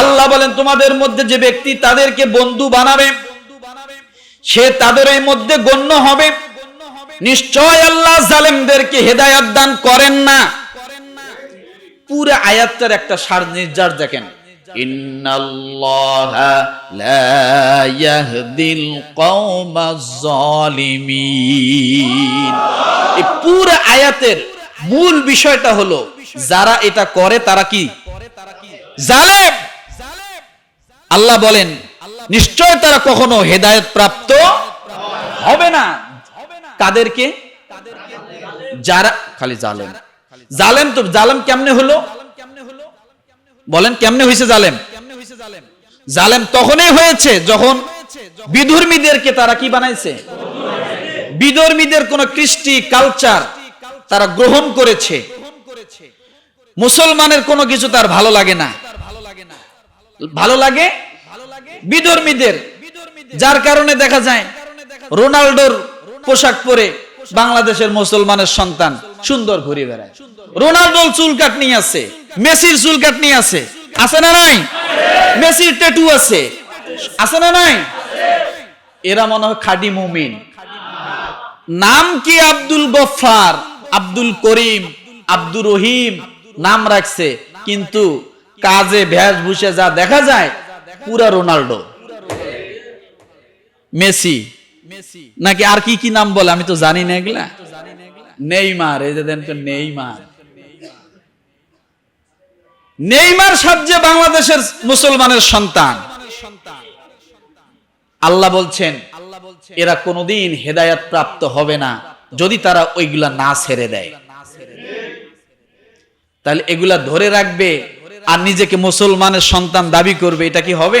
আল্লাহ বলেন, তোমাদের মধ্যে যে ব্যক্তি তাদেরকে বন্ধু বানাবে, সে তাদের মধ্যে গণ্য হবে। নিশ্চয় আল্লাহ জালেমদেরকে হেদায়াত দান করেন না। পুরো আয়াতটার একটা সার নির্যাস দেখেন। পুরো আয়াতের মূল বিষয়টা হলো যারা এটা করে তারা কি? জালেম! আল্লাহ বলেন নিশ্চয় তারা কখনো হেদায়েত প্রাপ্ত হবে না। কাদেরকে? যারা খালি জালেম। জালেম। তো জালেম কেমনে হলো? বলেন কেমনে হয়েছে জালেম? জালেম? তখনই হয়েছে যখন বিধর্মীদেরকে তারা কি বানাইছে? বিধর্মীদের কোন কৃষ্টি কালচার তারা গ্রহণ করেছে। মুসলমানের কোনো কিছু তার ভালো লাগে না। ভালো লাগে বিধর্মীদের। যার কারণে দেখা যায় রোনাল্ডোর পোশাক পরে বাংলাদেশের মুসলমানের সন্তান সুন্দর ঘুরে বেড়ায়। রোনাল্ডোর চুল কাটনি আছে, মেসির চুল কাটনি আছে আছে না নাই? মেসির ট্যাটু আছে আছে না নাই? এরা মনে হয় খাঁটি মুমিন। নাম কি আব্দুল গফফার, আব্দুল করিম, আব্দুর রহিম? নাম রাখছে, কিন্তু কাজে ভ্যাস ভুষে যা দেখা যায়, পুরা রোনাল্ডো। মেসি। নাকি আর কি কি নাম বলে? আমি তো জানি না এগুলা। নেইমার, এই যে দেন তো নেইমার। নেইমার সবচেয়ে বাংলাদেশের মুসলমানের সন্তান। আল্লাহ বলছেন, এরা কোনোদিন হেদায়াত প্রাপ্ত হবে না যদি তারা ওইগুলা না ছেড়ে দেয়। তাহলে এগুলা ধরে রাখবে আর নিজেকে মুসলমানের সন্তান দাবি করবে, এটা কি হবে?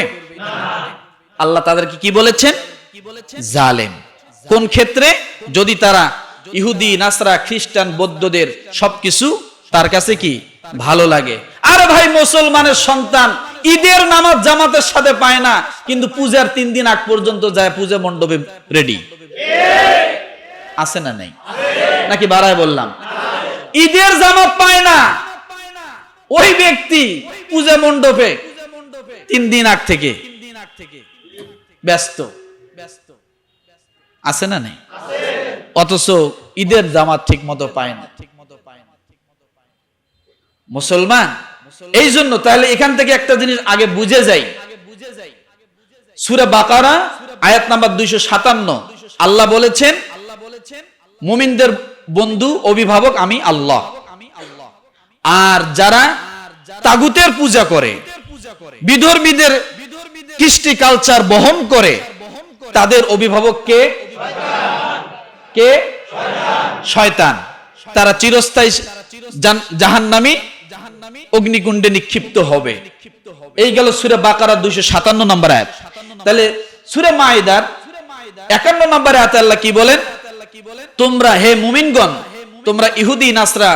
আল্লাহ তাদেরকে কি বলেছেন? জালেম। কোন ক্ষেত্রে? যদি তারা ইহুদি, নাসরা, খ্রিস্টান, বৌদ্ধদের সবকিছু তার কাছে কি? ভালো লাগে। আর ভাই, মুসলমানের সন্তান ঈদের নামাজ জামাতের সাথে পায় না, কিন্তু পূজার তিন দিন আগ পর্যন্ত যায়, পূজা মণ্ডপে রেডি। আছে না নেই? নাকি বাড়ায় বললাম? ঈদের জামাত পায় না ওই ব্যক্তি পূজা মণ্ডপে তিন দিন আগ থেকে ব্যস্ত। আছে না নেই? অথচ ঈদের জামাত ঠিক মতো পায় না। মুসলমান, এই জন্য তাহলে এখান থেকে একটা জিনিস আগে বুঝে যাই। সুরা বাকারা, আয়াত নাম্বার দুইশো সাতান্ন। আল্লাহ বলেছেন, মুমিনদের বন্ধু, অভিভাবক আমি আল্লাহ। আর যারা তাগুতের পূজা করে, বিধর্মীদের কৃষ্টি কালচার বহন করে, তাদের অভিভাবক কে? কে? শয়তান। তারা চিরস্থায়ী জাহান্নামী অগ্নিকুণ্ডে নিক্ষিপ্ত হবে। এই গেল সুরে বাকারা দুইশো সাতান্ন নম্বর আয়াত। তাহলে সুরে মাইদার একান্ন নম্বর আয়াত আল্লাহ কি বলেন? তোমরা হে মুমিনগণ, তোমরা ইহুদি, নাসরা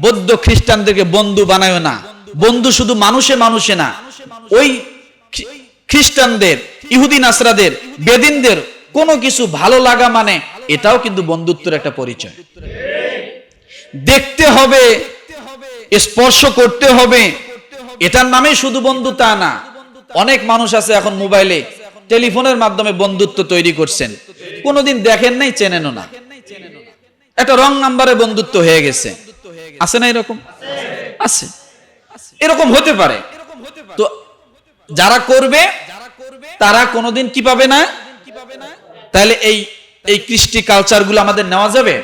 বৌদ্ধ খ্রিস্টানদেরকে বন্ধু বানায় না। বন্ধু শুধু মানুষে মানুষে না। ওই খ্রিস্টানদের, ইহুদি নাসরাদের, বেদিনদের কোনো কিছু ভালো লাগা মানে এটাও কিন্তু বন্ধুত্বের একটা পরিচয়। দেখতে হবে, স্পর্শ করতে হবে। এটার নামে শুধু বন্ধু তা না। অনেক মানুষ আছে এখন মোবাইলে টেলিফোনের মাধ্যমে বন্ধুত্ব তৈরি করছেন। কোনোদিন দেখেন নাই, চেনেনও না। একটা রং নাম্বারে বন্ধুত্ব হয়ে গেছে। আছে না এরকম? আছে। এরকম হতে পারে। তো যারা করবে তারা কোনোদিন কি পাবে না? তাহলে এই এই কৃষ্টি কালচারগুলো আমাদের নেওয়া যাবে?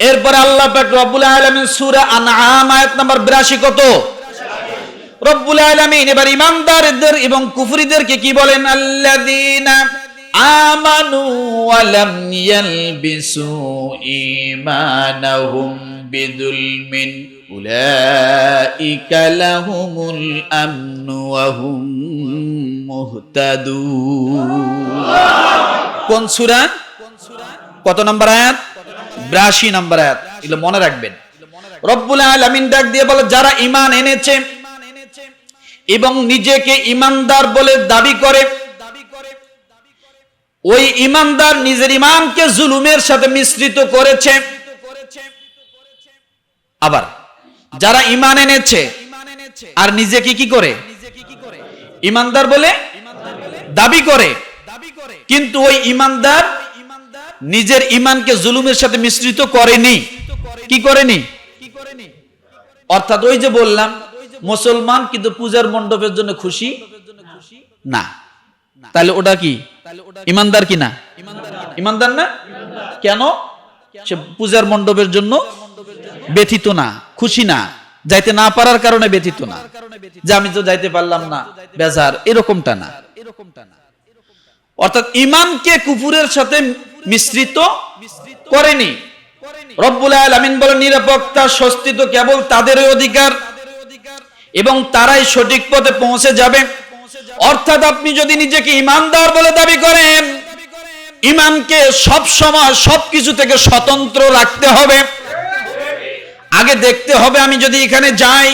এরপরে আল্লাহ পাক রব্বুল আলামিন সূরা আনআম আয়াত নাম্বার 82 কত? রব্বুল আলামিন এবার ইমানদারদের এবং কুফরিদেরকে কি বলেন? আল্লাযীনা আমানু ওয়া লাম ইয়ালবিসু ঈমানাহুম বিযুলমিন, উলাইকা লাহুমুল আমনু ওয়া হুম মুহতাদুন। কোন সূরা? কত নম্বর আয়াত? বিরাশি নম্বর আয়াত। এগুলো মনে রাখবেন। রব্বুল আলামিন ডাক দিয়ে বলে, যারা ঈমান এনেছে এবং নিজেকে ইমানদার বলে দাবি করে ওই ইমানদার নিজের ইমানকে জুলুমের সাথে মিশ্রিত করেছে। আবার, যারা ইমান এনেছে, আর নিজেকে কি করে? ইমানদার বলে দাবি করে। কিন্তু ওই ইমানদার নিজের ইমানকে জুলুমের সাথে মিশ্রিত করেনি। কি করেনি? অর্থাৎ ওই যে বললাম, মুসলমান কিন্তু পূজার মণ্ডপের জন্য খুশি না। তাহলে ওটা কি? ইমানদার কি না ইমানদার না? কেন? সে পূজার মণ্ডপের জন্য ব্যথিত না খুশি না যাইতে না পারার কারণে ব্যথিত না। যে আমি তো যাইতে পারলাম না বেজার এরকমটা না। অর্থাৎ ইমানকে কুফুরের সাথে মিশ্রিত করেনি। রব্বুল আলামিন বলেন নিরাপত্তা স্বস্তি তো কেবল তাদেরই অধিকার এবং তারাই সঠিক পথে পৌঁছে যাবে। অর্থাৎ আপনি যদি নিজেকে ইমানদার বলে দাবি করেন, ইমানকে সব সময় সবকিছু থেকে স্বতন্ত্র রাখতে হবে। আগে দেখতে হবে আমি যদি এখানে যাই,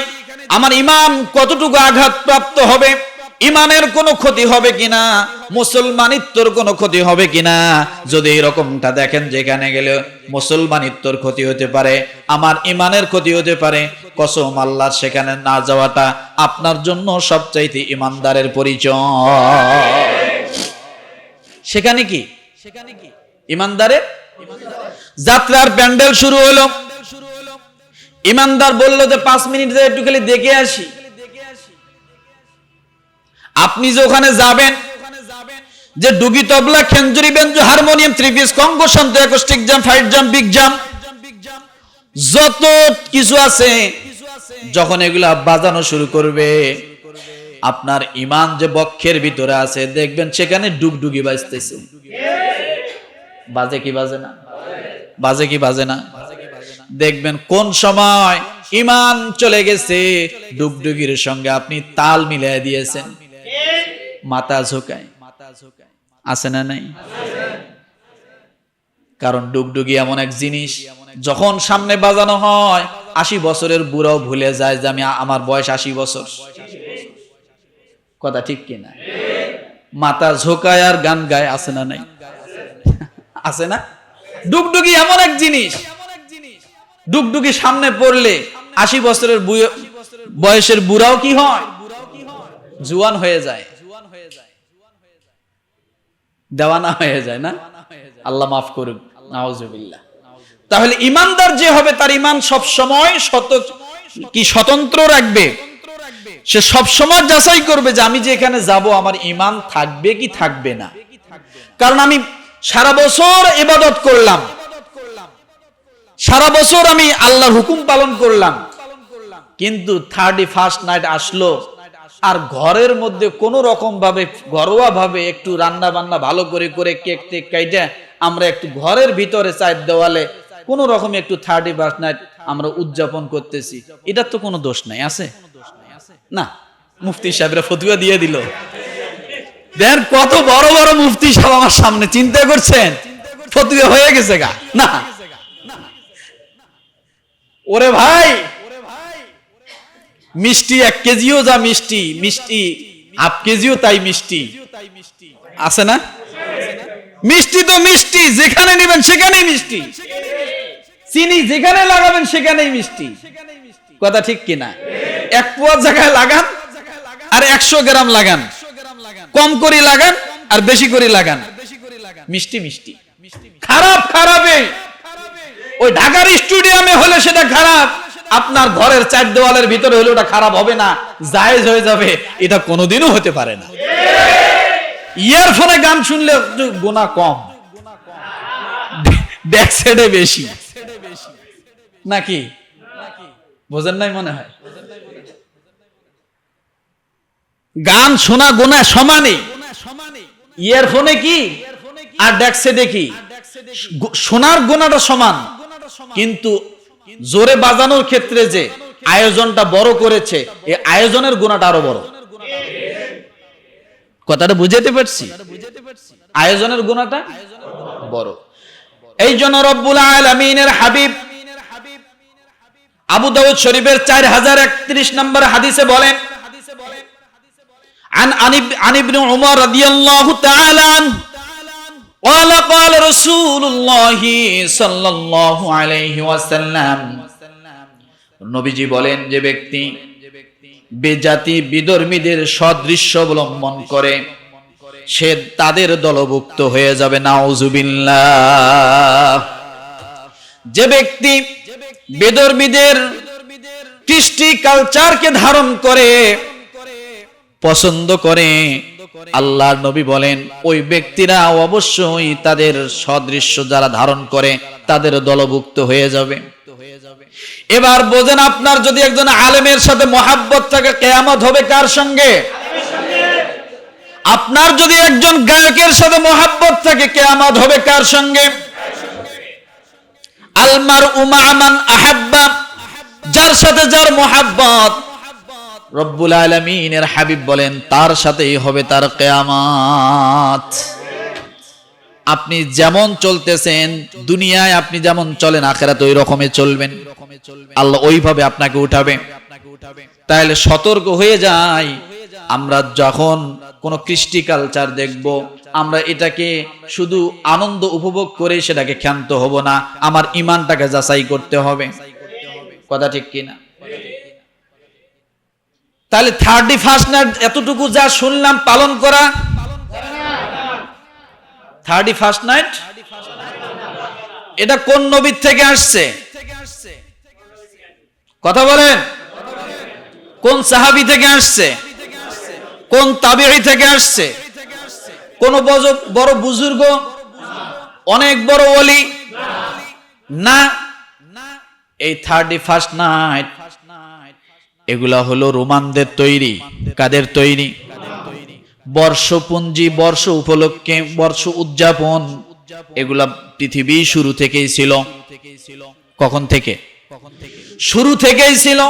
আমার ইমাম কতটুকু আঘাতপ্রাপ্ত হবে। ইমানের কোনো ক্ষতি হবে কিনা? মুসলমানিত্বর কোনো ক্ষতি হবে কিনা? যদি এরকমটা দেখেন, যেখানে গেলে মুসলমানিত্বর ক্ষতি হতে পারে, আমার ইমানের ক্ষতি হতে পারে, কসম আল্লাহর সেখানে না যাওয়াটা আপনার জন্য সবচাইতে ইমানদারের পরিচয়। সেখানে কি? সেখানে কি ইমানদারের? যাত্রার প্যান্ডেল শুরু হলো। ইমানদার বলল যে, পাঁচ মিনিট একটু খালি দেখে আসি। আপনি যে ওখানে যাবেন, যে ডুগি tabla, খেঞ্জুরি, banjo, harmonium three piece conga, শান্ত acoustic jam, fight jam, big jam, যত কিছু আছে, যখন এগুলা বাজানো শুরু করবে, আপনার ইমান যে বক্ষের ভিতরে আছে, দেখবেন সেখানে ডুগডুগি বাজতেছে। বাজে কি বাজে না? বাজে কি বাজে না? দেখবেন কোন সময় ইমান চলে গেছে, ডুগডুগির সঙ্গে আপনি তাল মিলিয়ে দিয়েছেন। মাথা ঝোকায়। আছে না নাই? কারণ ডুগডুগি এমন এক জিনিস, যখন সামনে বাজানো হয়, আশি বছরের বুড়াও ভুলে যায় যে আমি আমার বয়স আশি বছর। কথা ঠিক কিনা? মাথা ঝোকায় আর গান গায়, আছে না নাই? আছে না? ডুগডুগি এমন এক জিনিস, ডুগডুগি সামনে পড়লে আশি বছরের বয়সের বুড়াও কি হয়? জুয়ান হয়ে যায়। দেওয়ানা হয়ে যায় না? আল্লাহ মাফ করুক নাউজুবিল্লাহ। তাহলে ইমানদার যে হবে তার ইমান সব সময় শত কি স্বতন্ত্র রাখবে? সে সব সময় যাচাই করবে যে আমি যে এখানে যাব আমার ইমান থাকবে কি থাকবে না। কারণ আমি সারা বছর ইবাদত করলাম। সারা বছর আমি আল্লাহর হুকুম পালন করলাম। কিন্তু থার্টি ফার্স্ট নাইট আসলো। আর ঘরের মধ্যে কোনো রকম ভাবে ঘরোয়া ভাবে একটু রান্না বান্না ভালো করে করে কেক টেক কাইটা আমরা একটু ঘরের ভিতরে চার দেওয়ালে কোন রকম একটু থার্টি ফার্স্ট নাইট আমরা উদযাপন করতেছি। এটার তো কোনো দোষ নাই, আছে? না, মুফতি সাহেবরা ফতুয়া দিয়ে দিল। দেন কত বড় বড় মুফতি সাহেব আমার সামনে চিন্তা করছেন। ফতুয়া হয়ে গেছে গা। না। ওরে ভাই মিষ্টি এক কেজিও যা মিষ্টি মিষ্টি হাফ কেজিও তাই মিষ্টি। আছে না? মিষ্টি তো মিষ্টি, যেখানে নেবেন সেখানেই মিষ্টি। চিনি যেখানে লাগাবেন সেখানেই মিষ্টি। কথা ঠিক কিনা এক পোয়া জায়গায় লাগান আর একশো গ্রাম লাগান। কম করে লাগান আর বেশি করে লাগান। মিষ্টি মিষ্টি। খারাপ, খারাপে। ওই ঢাকার স্টুডিয়ামে হলে সেটা খারাপ। আপনার ঘরের চার দেওয়ালের ভিতরে হলে ওটা খারাপ হবে না, জায়েজ হয়ে যাবে, এটা কোনোদিনও হতে পারে না। ইয়ারফোনে গান শুনলে গোনা কম। ব্যাক বেশি। নাকি? বোঝেন নাই মনে হয়? গান শোনা গোনা সমানে ইয়ারফোনে কি? আর ডেক্সেডে কি? গো- শোনার গোনাটা সমান। কিন্তু জোরে বাজানোর ক্ষেত্রে যে আয়োজনটা বড় করেছে এই আয়োজনের গুণাটা আরো বড় কথাটা বুঝাতে পারছি আয়োজনের গুণাটা বড় এই জন্য রব্বুল আলমিনের হাবিব আবু দাউদ শরীফের চার হাজার একত্রিশ নম্বর হাদিসে বলেন عن عن اب- عن ابن عمر رضي الله تعالى عنه قال قال رسول الله صلى الله عليه وسلم নবীজি বলেন যে ব্যক্তি বেজাতি বিধর্মীদের সদৃশ্য অবলম্বন করে সে তাদের দলভুক্ত হয়ে যাবে নাউজুবিল্লাহ যে ব্যক্তি বেদর্মীদের কৃষ্টি কালচারকে ধারণ করে পছন্দ করে। আল্লাহর নবী বলেন, ওই ব্যক্তিরা অবশ্যই তাদের সদৃশ্য যারা ধারণ করে, তাদের দলভুক্ত হয়ে যাবে। এবার বোঝেন আপনার যদি একজন আলেমের সাথে মহাব্বত থাকে, কেয়ামত হবে কার সঙ্গে? আপনার যদি একজন গায়কের সাথে মহাব্বত থাকে, কেয়ামত হবে কার সঙ্গে? আলমার উমা আমান আহাব্বা, যার সাথে যার মহাব্বত রব্বুল আলমিনের হাবিব বলেন, তার সাথেই হবে তার কেয়ামাত। আপনি যেমন চলতেছেন, দুনিয়ায় আপনি যেমন চলেন, আখেরাত ওই রকমে চলবেন। আল্লাহ ওইভাবে আপনাকে উঠাবে। তাহলে সতর্ক হয়ে যাই। আমরা যখন কোনো কৃষ্টি কালচার দেখব, আমরা এটাকে শুধু আনন্দ উপভোগ করে সেটাকে ক্ষান্ত হব না, আমার ইমানটাকে যাচাই করতে হবে। কথা ঠিক কিনা? তাহলে থার্টি ফার্স্ট নাইট এতটুকু যা শুনলাম, পালন করা? Thirty first night? এটা কোন নবীর থেকে আসছে? কথা বলেন। কোন সাহাবি থেকে আসছে? কোন তাবিঈ থেকে আসছে? কোন বড় বুজুর্গ? অনেক বড় অলি না। এই থার্টি ফার্স্ট নাইট এগুলা হলো রোমানদের তৈরি। কাদের তৈরি? বর্ষপুঞ্জি, বর্ষ উপলক্ষে, বর্ষ উদযাপন। এগুলা পৃথিবী শুরু থেকেই ছিল। কখন থেকে? শুরু থেকেই ছিল।